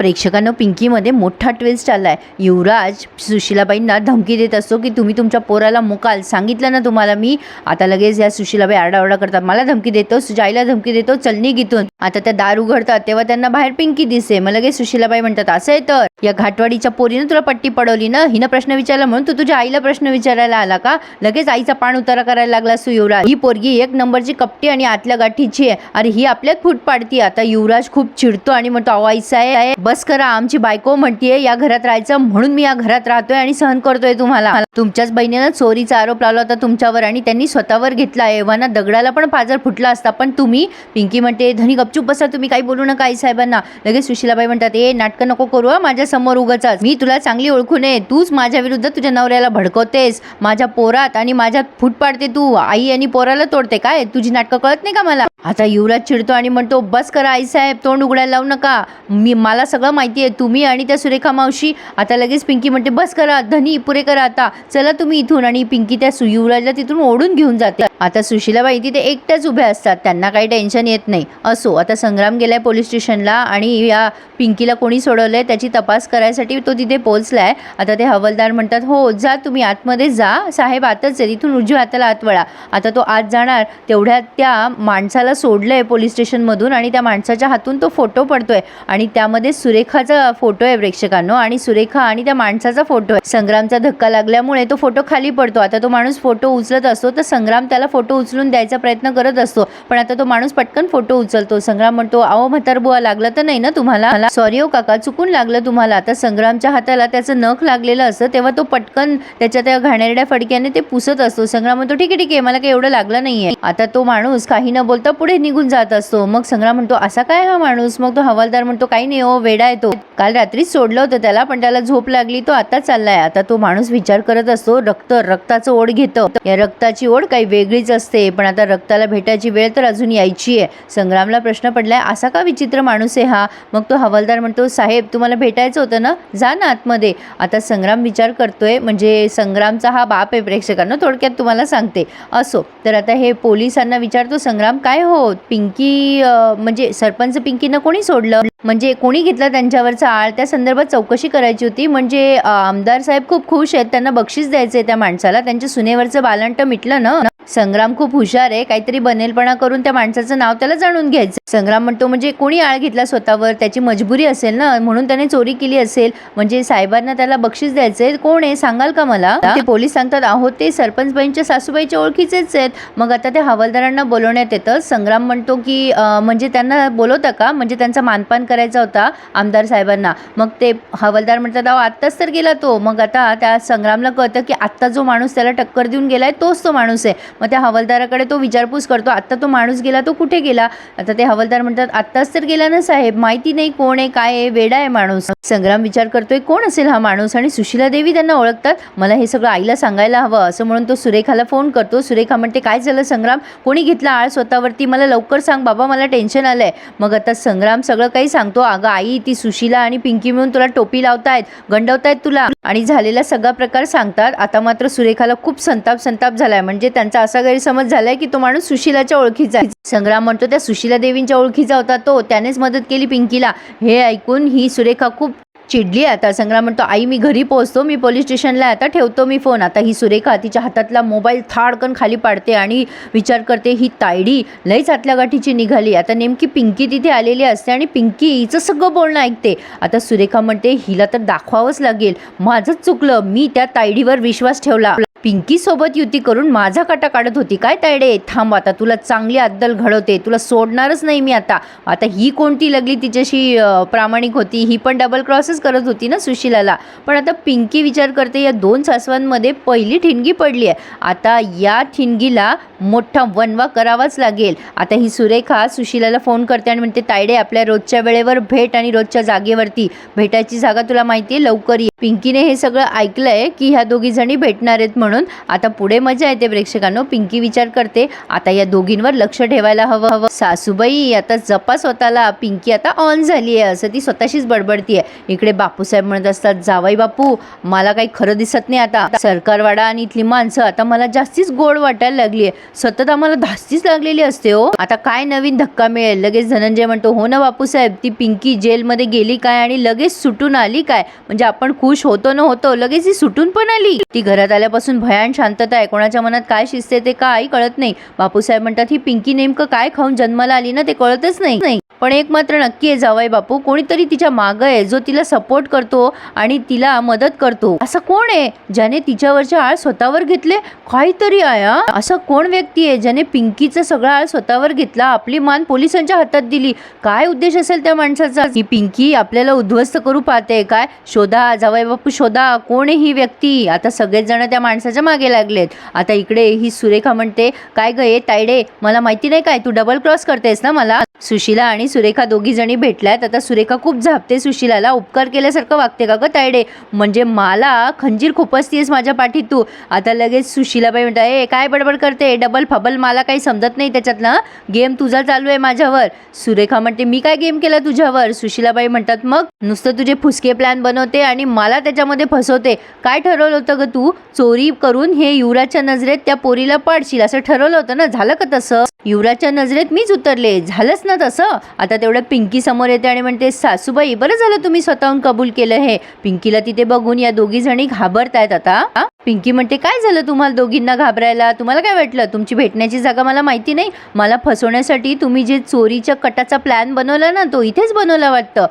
प्रेक्षकांनो पिंकीमध्ये मोठा ट्विस्ट आलाय. युवराज सुशिलाबाईंना धमकी देत असतो की तुम्ही तुमच्या पोराला मुकाल. सांगितलं ना तुम्हाला मी? आता लगेच या सुशिलाबाई आरडाओरडा करतात. मला धमकी देतो तुझ्या आईला धमकी देतो चलनी गीतून आता त्या दार उघडतात तेव्हा त्यांना बाहेर पिंकी दिसते मग लगेच सुशीलाबाई म्हणतात असं आहे तर. या घाटवाडीच्या पोरीनं तुला पट्टी पडवली ना? हिनं प्रश्न विचारला म्हणून तू तुझ्या आईला प्रश्न विचारायला आला का? लगेच आईचा पाण उतारा करायला लागला सु युवराज. ही पोरगी एक नंबरची कपटी आणि आतल्या गाठीची आहे. अरे ही आपल्यात फूट पाडती आता युवराज खूप चिडतो आणि म्हणतो अहो आईचा आहे बस करा आमची बायको म्हणतीये या घरात राहायचं. म्हणून मी या घरात राहतोय आणि सहन करतोय तुम्हाला. तुमच्याच बहिणीनं चोरीचा आरोप लावला होता तुमच्यावर आणि त्यांनी स्वतःवर घेतला एव्हाना दगडाला पण पाजर फुटला असता. पण तुम्ही पिंकी म्हणते धनी गपचूप बसा तुम्ही काही बोलू नका आई साहेबांना. लगेच सुशिलाबाई म्हणतात ए नाटकं नको करू माझ्यासमोर उगाच मी तुला चांगली ओळखू नये तूच माझ्या विरुद्ध तुझ्या नवऱ्याला भडकवतेस. माझ्या पोरात आणि माझ्यात फूट पाडते तू. आई आणि पोराला तोडते. काय? तुझी नाटकं कळत नाही का मला? आता युवराज चिडतो आणि म्हणतो बस करा आई साहेब तोंड उघडायला लावू नका. मी मला सगळं माहिती आहे. तुम्ही आणि त्या सुरेखा मावशी. आता लगेच पिंकी म्हणते बस करा धनी पुरे करा आता. चला तुम्ही इथून. आणि पिंकी त्या सु युवराजला तिथून ओढून घेऊन जाते. आता सुशिलाबाई तिथे एकट्याच उभ्या असतात. त्यांना काही टेन्शन येत नाही. असो आता संग्राम गेलाय पोलीस स्टेशनला आणि या पिंकीला कोणी सोडवलं आहे त्याची तपास करायसाठी तो तिथे पोहोचलाय. आता ते हवालदार म्हणतात हो जा तुम्ही आतमध्ये जा. साहेब आतच आहे. तिथून उजव्या हाताला आतवळा आता तो आत जाणार. तेवढ्यात त्या माणसाला सोडलं आहे पोलीस स्टेशनमधून आणि त्या माणसाच्या हातून तो फोटो पडतो आहे आणि त्यामध्ये सुरेखाचा फोटो आहे प्रेक्षकांनो. आणि सुरेखा आणि त्या माणसाचा फोटो आहे. संग्रामचा धक्का लागल्यामुळे तो फोटो खाली पडतो. आता तो माणूस फोटो उचलत असतो तर संग्राम त्याला फोटो उचलून द्यायचा प्रयत्न करत असतो. पण आता तो माणूस पटकन फोटो उचलतो. संग्राम म्हणतो अहो म्हातारबुवा लागलं तर नाही ना तुम्हाला? सॉरी ओ हो काका चुकून लागलं तुम्हाला. आता संग्रामच्या हाताला त्याचं नख लागलेलं असतं तेव्हा तो पटकन त्याच्या त्या घाणेरड्या फडक्याने ते पुसत असतो. संग्राम म्हणतो ठीक आहे ठीक आहे मला काही एवढं लागलं नाहीये आता तो माणूस काही न बोलता पुढे निघून जात असतो. मग संग्राम म्हणतो असा काय हा माणूस? मग तो हवालदार म्हणतो काही नाही हो वेडा येतो काल रात्रीच सोडलं होतं त्याला पण त्याला झोप लागली तो आता चाललाय. आता तो माणूस विचार करत असतो रक्त रक्ताचं ओढ घेतं. या रक्ताची ओढ काही वेगळीच असते पण आता रक्ताला भेटायची वेळ तर अजून यायची आहे. संग्रामला प्रश्न प्रश्न पडलाय असा का विचित्र माणूस आहे हा? मग तो हवालदार म्हणतो साहेब तुम्हाला भेटायचं होतं ना? जा ना आतमध्ये. आता संग्राम विचार करतोय म्हणजे संग्रामचा हा बाप आहे प्रेक्षकांना थोडक्यात तुम्हाला सांगते. असो तर आता हे पोलिसांना विचारतो संग्राम काय हो? पिंकी म्हणजे सरपंच पिंकीनं कोणी सोडलं? म्हणजे कोणी घेतला त्यांच्यावरचा आळ? त्या संदर्भात चौकशी करायची होती. म्हणजे आमदार साहेब खूप खुश आहेत त्यांना बक्षीस द्यायचंय त्या माणसाला. त्यांच्या सुनेवरचं बालंट मिटलं ना? संग्राम खूप हुशार आहे काहीतरी बनेलपणा करून त्या माणसाचं नाव त्याला जाणून घ्यायचं संग्राम म्हणतो म्हणजे कोणी आळ घेतला स्वतःवर? त्याची मजबुरी असेल ना? म्हणून त्याने चोरी केली असेल. म्हणजे साहेबांना त्याला बक्षीस द्यायचंय. कोण आहे? सांगाल का मला? ते पोलीस सांगतात आहो ते सरपंच बाईंच्या सासूबाईच्या ओळखीचेच आहेत. मग आता त्या हवालदारांना बोलवण्यात येतं. संग्राम म्हणतो की म्हणजे त्यांना बोलवता का? म्हणजे त्यांचा मानपान करायचा होता आमदार साहेबांना. मग ते हवालदार म्हणतात अहो आत्ताच तर गेला तो. मग आता त्या संग्रामला कळतं की आत्ता जो माणूस त्याला टक्कर देऊन गेलाय तोच तो माणूस आहे. मग त्या हवालदाराकडे तो विचारपूस करतो आत्ता तो माणूस गेला तो कुठे गेला? आता ते हवालदार म्हणतात आत्ताच तर गेला ना साहेब माहिती नाही कोण आहे काय आहे वेडा आहे माणूस. संग्राम विचार करतोय कोण असेल हा माणूस? आणि सुशीला देवी त्यांना ओळखतात मला हे सगळं आईला सांगायला हवं. असं म्हणून तो सुरेखाला फोन करतो. सुरेखा म्हणते काय झालं संग्राम? कोणी घेतला आळ स्वतःवरती? मला लवकर सांग बाबा मला टेन्शन आलंय. मग आता संग्राम सगळं काही सांगतो अगं आई ती सुशीला आणि पिंकी मिळून तुला टोपी लावतायत गंडवतायत तुला. आणि झालेला सगळा प्रकार सांगतात. आता मात्र सुरेखाला खूप संताप संताप झालाय. म्हणजे त्यांचा असा गैरसमज झालाय की तो माणूस सुशिलाच्या ओळखीचा संग्राम म्हणतो त्या सुशिला देवींच्या ओळखीचा होता तो. त्यानेच मदत केली पिंकीला. हे ऐकून ही सुरेखा खूप चिडली आता संग्राम म्हणतो आई मी घरी पोहोचतो मी पोलीस स्टेशनला आता ठेवतो मी फोन आता ही सुरेखा तिच्या हातातला मोबाईल थाडकन खाली पाडते आणि विचार करते ही तायडी लईच आतल्या गाठीची निघाली. आता नेमकी पिंकी तिथे आलेली असते आणि पिंकी हिचं सगळं बोलणं ऐकते. आता सुरेखा म्हणते हिला तर दाखवावंच लागेल. माझंच चुकलं. मी त्या तायडीवर विश्वास ठेवला. पिंकीसोबत युती करून माझा काटा काढत होती. काय तायडे? थांब आता तुला चांगली अद्दल घडवते. तुला सोडणारच नाही मी आता. आता ही कोणती लगली? तिच्याशी प्रामाणिक होती. ही पण डबल क्रॉसच करत होती ना सुशिलाला. पण आता पिंकी विचार करते या दोन सासवांमध्ये पहिली ठिणगी पडली आहे. आता या ठिणगीला मोठा वनवा करावाच लागेल. आता ही सुरेखा सुशिलाला फोन करते आणि म्हणते तायडे आपल्या रोजच्या वेळेवर भेट आणि रोजच्या जागेवरती. भेटायची जागा तुला माहिती आहे लवकर ये. पिंकीने हे सगळं ऐकलंय की ह्या दोघी जणी भेटणार आहेत म्हणून. आता पुढे मजा येते प्रेक्षकांनो. पिंकी विचार करते आता या दोघींवर लक्ष ठेवायला हवं हवं. सासूबाई आता जपा स्वतःला. पिंकी आता ऑन झाली आहे असं ती स्वतःशीच आहे इकडे बापूसाहेब म्हणत असतात जावाई बापू मला काही खरं दिसत नाही आता. सरकारवाडा आणि इथली माणसं आता मला जास्तीच गोड वाटायला लागली आहे. सतत आम्हाला धास्तीच लागलेली असते हो. आता काय नवीन धक्का मिळेल? लगेच धनंजय म्हणतो हो ना बापूसाहेब ती पिंकी जेलमध्ये गेली काय आणि लगेच सुटून आली काय? म्हणजे आपण खूप खुश होतो न होतो लगेच ती सुटून पण आली. ती घरात आल्यापासून भयान शांतता आहे. कोणाच्या मनात काय शिजते ते काही कळत नाही. बापूसाहेब म्हणतात ही पिंकी नेमकं काय खाऊन जन्माला आली ना ते कळतच नाही नाही. पण एक मात्र नक्की आहे जावाई बापू. कोणीतरी तिच्या मागं आहे जो तिला सपोर्ट करतो आणि तिला मदत करतो. असं कोण आहे? ज्याने तिच्यावरचे आळ स्वतःवर घेतले? काहीतरी आहे असं कोण व्यक्ती आहे ज्याने पिंकीचा सगळा आळ स्वतःवर घेतला आपली मान पोलिसांच्या हातात दिली? काय उद्देश असेल त्या माणसाचा? ही पिंकी आपल्याला उद्ध्वस्त करू पाहते काय? शोधा जावाई बापू शोधा. कोण आहे ही व्यक्ती? आता सगळेच जण त्या माणसाच्या मागे लागलेत. आता इकडे ही सुरेखा म्हणते काय ग ये तायडे? मला माहिती नाही काय? तू डबल क्रॉस करतेस ना मला? सुशिला आणि सुरेखा दोघी जणी भेटल्यात. आता सुरेखा खूप झापते सुशिलाला. उपकार केल्यासारखं वागते का ग तायडे? म्हणजे मला खंजीर खुपसतीयस माझ्या पाठीत तू. आता लगेच सुशिलाबाई म्हणता ए काय बडबड करते? डबल फबल मला काही समजत नाही त्याच्यातला गेम तुझा चालू आहे माझ्यावर. सुरेखा म्हणते मी काय गेम केला तुझ्यावर? सुशिलाबाई म्हणतात मग नुसतं तुझे फुसके प्लॅन बनवते आणि मला त्याच्यामध्ये फसवते. काय ठरवलं होतं ग तू? चोरी करून हे युवराजच्या नजरेत त्या पोरीला पाडशील असं ठरवलं होतं ना? झालं का तसं? युवराजच्या नजरेत मीच उतरले. झालंच ना तसं आता तेवढं पिंकी समोर येते आणि म्हणते सासूबाई बरं झालं तुम्ही स्वतःहून कबूल केलं हे पिंकीला तिथे बघून या दोघी जणी घाबरतायत आता हा? पिंकी म्हणते काय झालं तुम्हाला दोघींना घाबरायला? तुम्हाला काय वाटलं? तुमची भेटण्याची जागा मला माहिती नाही. मला फसवण्यासाठी तुम्ही जे चोरीच्या कटाचा प्लॅन बनवला ना तो इथेच बनवला वाटतं.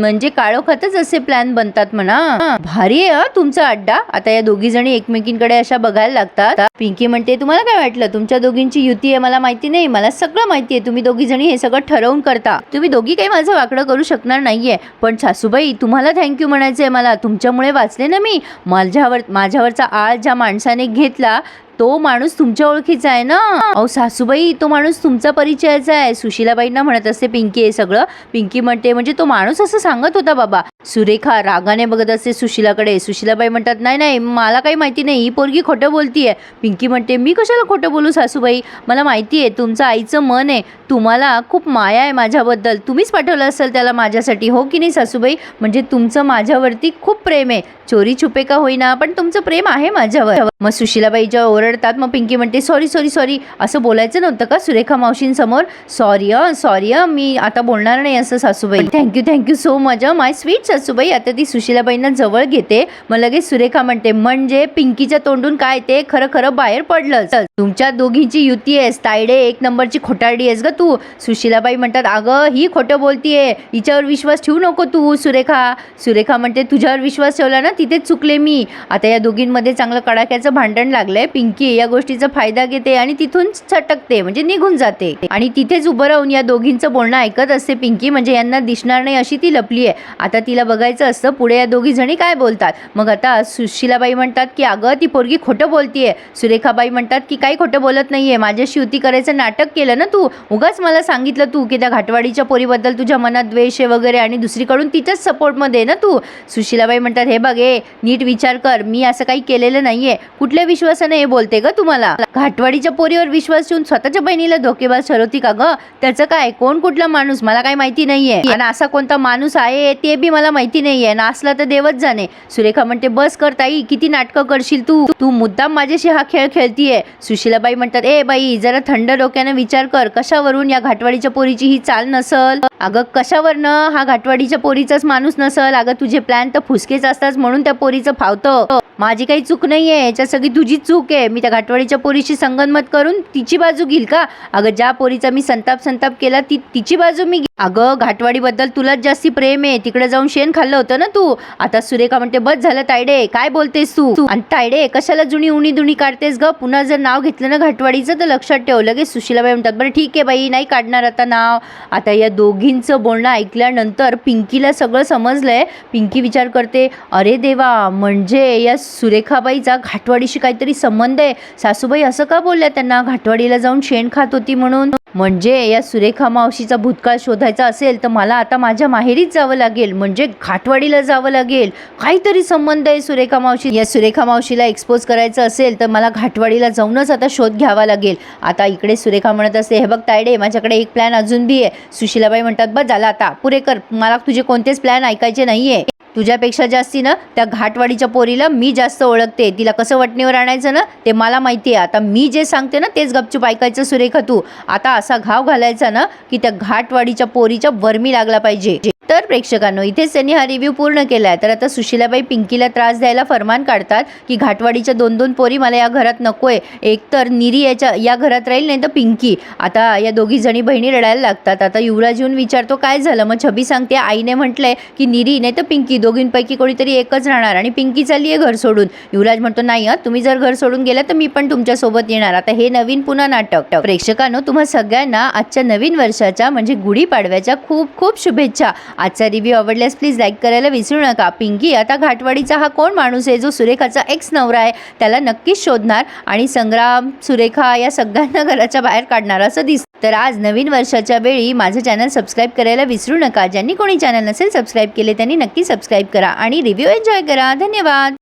म्हणजे काळोखातच असे प्लॅन बनतात म्हणा. भारी आहे तुमचा अड्डा. आता या दोघी जणी एकमेकींकडे अशा बघायला लागतात. पिंकी म्हणते तुम्हाला काय वाटलं? तुमच्या दोघींची युती आहे मला माहिती नाही. मला सगळं माहिती आहे. तुम्ही दोघी जणी हे सगळं ठरवून करता. तुम्ही दोघी काही माझं वाकडं करू शकणार नाहीये. पण सासूबाई तुम्हाला थँक्यू म्हणायचंय मला. तुमच्यामुळे वाचले ना मी. माझ्यावर माझ्यावरचा आळ ज्या माणसाने घेतला तो माणूस तुमच्या ओळखीचा आहे ना? अहो सासूबाई तो माणूस तुमचा परिचयाचा आहे. सुशीलाबाईंना म्हणत असते पिंकी हे सगळं. पिंकी म्हणते म्हणजे तो माणूस असं सांगत होता बाबा. सुरेखा रागाने बघत असते सुशिलाकडे. सुशीलाबाई म्हणतात नाही नाही मला काही माहिती नाही. ही पोरगी खोटं बोलतीये. पिंकी म्हणते मी कशाला खोटं बोलू सासूबाई? मला माहिती आहे तुमचं आईचं मन आहे. तुम्हाला खूप माया आहे माझ्याबद्दल. तुम्हीच पाठवलं असेल त्याला माझ्यासाठी हो की नाही सासूबाई? म्हणजे तुमचं माझ्यावरती खूप प्रेम आहे. चोरी छुपे का होईना पण तुमचं प्रेम आहे माझ्यावर. मग सुशीलाबाईच्या ओरडतात मग पिंकी म्हणते सॉरी सॉरी सॉरी. असं बोलायचं नव्हतं का सुरेखा मावशींसमोर? सॉरी अ सॉरी अ मी आता बोलणार नाही असं सासूबाई. Thank you thank you so much my sweet सासूबाई आता ती सुशीलाबाईंना जवळ घेते. मग लगेच सुरेखा म्हणते म्हणजे पिंकीच्या तोंडून काय ते? खरं खरं बाहेर पडलं चल तुमच्या दोघींची युती आहेस तायडे एक नंबरची खोटारडी आहेस ग तू. सुशीलाबाई म्हणतात अगं ही खोटं बोलतीये. हिच्यावर विश्वास ठेवू नको तू सुरेखा. सुरेखा म्हणते तुझ्यावर विश्वास ठेवला ना तिथेच चुकले मी. आता या दोघींमध्ये चांगलं कडाक्याचं भांडण लागलंय. पिंकी या गोष्टीचा फायदा घेते आणि तिथून छटकते म्हणजे निघून जाते. आणि तिथेच उभं राहून या दोघींचं बोलणं ऐकत असते पिंकी म्हणजे यांना दिसणार नाही अशी ती लपली आहे. आता तिला बघायचं असतं पुढे या दोघी जणी काय बोलतात? मग आता सुशीलाबाई म्हणतात की अगं ती पोरगी खोटं बोलतीये. सुरेखाबाई म्हणतात की काही खोटं बोलत नाहीये. माझ्याशी युती करायचं नाटक केलं ना तू? उगाच मला सांगितलं तू की त्या घाटवाडीच्या पोरीबद्दल तुझ्या मनात द्वेष आहे वगैरे आणि दुसरीकडून तिच्याच सपोर्टमध्ये ना तू? सुशीलाबाई म्हणतात हे बघ ए नीट विचार कर. मी असं काही केलेलं नाहीये. कुठल्या विश्वासाने हे बोलते ग तुम्हाला? घाटवाडीच्या पोरीवर विश्वास ठेवून स्वतःच्या बहिणीला धोकेबाज ठरवती का ग? त्याचं काय? कोण कुठला माणूस? मला काही माहिती नाहीये. आणि असा कोणता माणूस आहे ते बी मला माहिती नाहीये ना असला तर देवच जाणे. सुरेखा म्हणते बस कर ताई किती नाटकं करशील तू? तू मुद्दाम माझ्याशी हा खेळ खेळतीये. सुशीलाबाई म्हणतात ए बाई जरा थंड डोक्याने विचार कर कशावरून या घाटवाडीच्या पोरीची ही चाल नसल? अगं कशावरनं? हा घाटवाडीच्या पोरीचाच माणूस नसल. अगं तुझे प्लॅन तर फुसकेच असतात म्हणून त्या पोरीचं फावतं. माझी काही चूक नाहीये याच्यात सगळी तुझी चूक आहे. मी त्या घाटवाडीच्या पोरीशी संगनमत करून तिची बाजू घेईल का? अगं ज्या पोरीचा मी संताप संताप केला ती तिची बाजू मी घे- अगं घाटवाडीबद्दल तुलाच जास्ती प्रेम आहे. तिकडे जाऊन शेण खाल्लं होतं ना तू? आता सुरेखा म्हणते बस झालं तायडे काय बोलतेस तू? तू- आणि तायडे कशाला जुनी उणी दुणी काढतेस ग? पुन्हा जर नाव घेतलं ना घाटवाडीचं तर लक्षात ठेव लगेच सुशीलाबाई म्हणतात बरं ठीक आहे बाई नाही काढणार आता नाव. आता या दोघींचं बोलणं ऐकल्यानंतर पिंकीला सगळं समजलंय. पिंकी विचार करते अरे देवा म्हणजे या सुरेखाबाईचा घाटवाडीशी काहीतरी संबंध आहे. सासूबाई असं का बोलल्या त्यांना? घाटवाडीला जाऊन शेण खात होती म्हणून. म्हणजे या सुरेखा मावशीचा भूतकाळ शोधायचा असेल तर मला आता माझ्या माहेरीच जावं लागेल. म्हणजे घाटवाडीला जावं लागेल. काहीतरी संबंध आहे सुरेखा मावशी. या सुरेखा मावशीला एक्सपोज करायचं असेल तर मला घाटवाडीला जाऊनच आता शोध घ्यावा लागेल. आता इकडे सुरेखा म्हणत असते हे बघ तायडे माझ्याकडे एक प्लॅन अजून बी आहे. सुशीलाबाई म्हणतात बघ झाला आता. पुरे कर. मला तुझे कोणतेच प्लॅन ऐकायचे नाही आहे तुझ्यापेक्षा जास्ती ना त्या घाटवाडीच्या पोरीला मी जास्त ओळखते. तिला कसं वटणीवर आणायचं ना ते मला माहिती आहे. आता मी जे सांगते ना तेच गपचूप ऐकायचं सुरेखा तू. आता असा घाव घालायचा ना की त्या घाटवाडीच्या पोरीच्या वर्मी लागला पाहिजे. तर प्रेक्षकांनो इथेच त्यांनी हा रिव्ह्यू पूर्ण केला आहे तर आता सुशीलाबाई पिंकीला त्रास द्यायला फरमान काढतात की घाटवाडीच्या दोन दोन पोरी मला या घरात नकोय. एक तर निरी याच्या या घरात राहील नाही तर पिंकी. आता या दोघी जणी बहिणी रडायला लागतात. आता युवराज येऊन विचारतो काय झालं? मग छबी सांगते. आईने म्हटलंय की निरी नाही तर पिंकी. दोघींपैकी कोणीतरी एकच राहणार आणि पिंकी चालली आहे घर सोडून. युवराज म्हणतो नाही हं. तुम्ही जर घर सोडून गेला तर मी पण तुमच्यासोबत येणार. आता हे नवीन पुन्हा नाटक. प्रेक्षकांनो तुम्हा सगळ्यांना आजच्या नवीन वर्षाच्या म्हणजे गुढीपाडव्याच्या खूप खूप शुभेच्छा. आजचा रिव्ह्यू आवडल्यास प्लीज लाईक करायला विसरू नका. पिंकी आता घाटवाडीचा हा कोण माणूस आहे? जो सुरेखाचा एक्स नवरा आहे त्याला नक्कीच शोधणार आणि संग्राम सुरेखा या सगळ्यांना घराच्या बाहेर काढणार असं दिसतं. तर आज नवीन वर्षाच्या वेळी माझं चॅनल सबस्क्राईब करायला विसरू नका. ज्यांनी कोणी चॅनल नसेल सबस्क्राईब केले त्यांनी नक्की सबस्क्राईब करा आणि रिव्ह्यू एन्जॉय करा. धन्यवाद!